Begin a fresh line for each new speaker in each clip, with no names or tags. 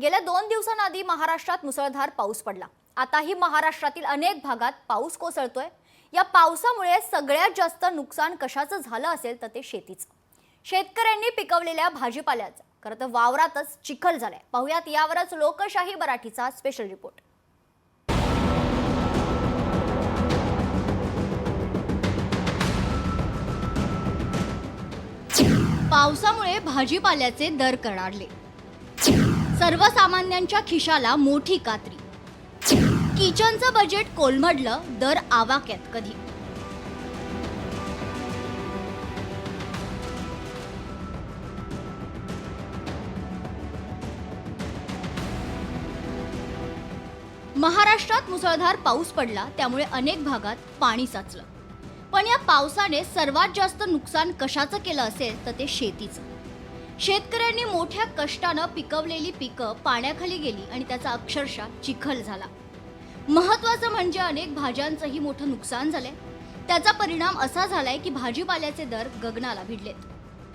गेल्या दोन दिवसांआधी महाराष्ट्रात मुसळधार पाऊस पडला. आताही महाराष्ट्रातील अनेक भागात पाऊस कोसळतोय. या पावसामुळे सगळ्यात जास्त नुकसान कशाचं झालं असेल तर ते शेतीचं. शेतकऱ्यांनी पिकवलेल्या भाजीपाल्याचं. खरं तर वावरातच चिखल झालाय. पाहुयात यावरच लोकशाही मराठीचा स्पेशल रिपोर्ट पावसामुळे भाजीपाल्याचे दर कडाडले सर्वसामान्यांच्या खिशाला मोठी कात्री. किचनचं बजेट कोलमडलं दर आवाक्यात कधी? महाराष्ट्रात मुसळधार पाऊस पडला त्यामुळे अनेक भागात पाणी साचलं. पण या पावसाने सर्वात जास्त नुकसान कशाचं केलं असेल तर ते शेतीचं. शेतकऱ्यांनी मोठ्या कष्टानं पिकवलेली पिकं पाण्याखाली गेली आणि त्याचा अक्षरशः चिखल झाला. महत्वाचं म्हणजे अनेक भाज्यांचंही मोठं नुकसान झालंय. त्याचा परिणाम असा झालाय की भाजीपाल्याचे दर गगनाला भिडलेत.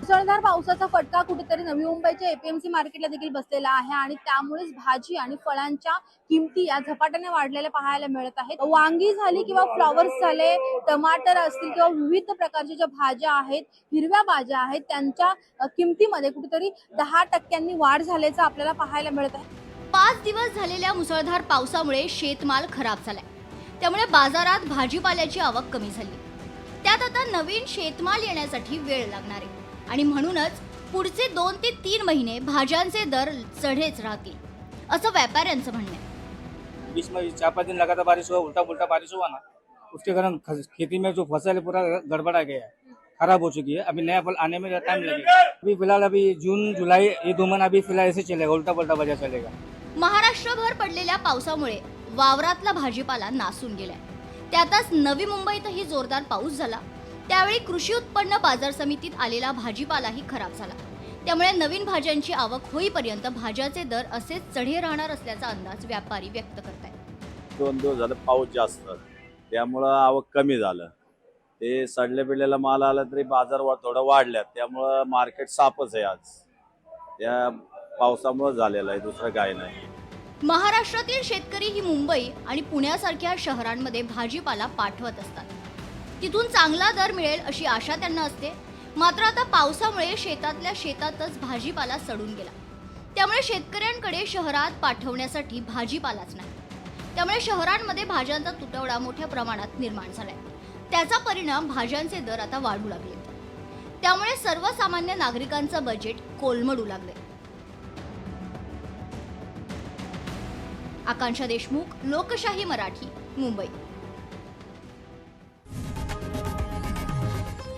मुसळधार पावसाचा फटका कुठेतरी नवी मुंबईच्या एपीएमसी मार्केटला देखील बसलेला आहे आणि त्यामुळेच भाजी आणि फळांच्या किमती या झपाट्याने वाढलेल्या पाहायला मिळत आहेत. वांगी झाली किंवा फ्लॉवर्स झाले टमाटर असतील किंवा विविध प्रकारच्या ज्या भाज्या आहेत हिरव्या भाज्या आहेत त्यांच्या किमतीमध्ये कुठेतरी दहा टक्क्यांनी वाढ झाल्याचं आपल्याला पाहायला मिळत आहे.
पाच दिवस झालेल्या मुसळधार पावसामुळे शेतमाल खराब झालाय. त्यामुळे बाजारात भाजीपाल्याची आवक कमी झाली. त्यात आता नवीन शेतमाल येण्यासाठी वेळ लागणार आहे. आणि म्हणूनच पुढचे दोन ते तीन महिने भाज्यांचे दर चढेच राहतील असं व्यापाऱ्यांचं म्हणणं आहे.
बीच में चार पाँच दिन लगातार बारिश हुआ उल्टा पुल्टा बारिश हुआ ना उसके कारण खेती में जो फसल है पूरा गड़बड़ा गया है खराब हो चुकी है। अभी नया फल आने में टाइम लगेगा अभी फिलहाल अभी जून जुलाई ये दो महीना अभी फिलहाल ऐसे चलेगा उल्टा पुल्टा वजह चलेगा।
महाराष्ट्रभर पडलेल्या पावसामुळे वावरातला भाजीपाला नासून गेलाय. त्यातच नवी मुंबईतही जोरदार पाऊस झाला. त्यावेळी कृषी उत्पन्न बाजार समितीत आलेला भाजीपालाही खराब झाला. त्यामुळे नवीन भाज्यांची आवक होईपर्यंत भाज्याचे दर असेच चढे राहणार असल्याचा अंदाज व्यापारी व्यक्त करतायत.
दोन दिवस झालं पाऊस जास्त. त्यामुळं आवक कमी झालं. ते सडल्या पिडलेला माल आला तरी बाजार थोडं वाढल्यात. त्यामुळं मार्केट सापच आहे आज. त्या पावसामुळं झालेलं आहे दुसरं काय नाही.
महाराष्ट्रातील शेतकरी ही मुंबई आणि पुण्यासारख्या शहरांमध्ये भाजीपाला पाठवत असतात. तिथून चांगला दर मिळेल अशी आशा त्यांना असते. मात्र आता पावसामुळे शेतातल्या शेतातच भाजीपाला सडून गेला. त्यामुळे शेतकऱ्यांकडे शहरात पाठवण्यासाठी भाजीपालाच नाही. त्यामुळे शहरांमध्ये भाज्यांचा तुटवडा मोठ्या प्रमाणात निर्माण झालाय. त्याचा परिणाम भाज्यांचे दर आता वाढू लागले. त्यामुळे सर्वसामान्य नागरिकांचं बजेट कोलमडू लागले. आकांक्षा देशमुख लोकशाही मराठी मुंबई.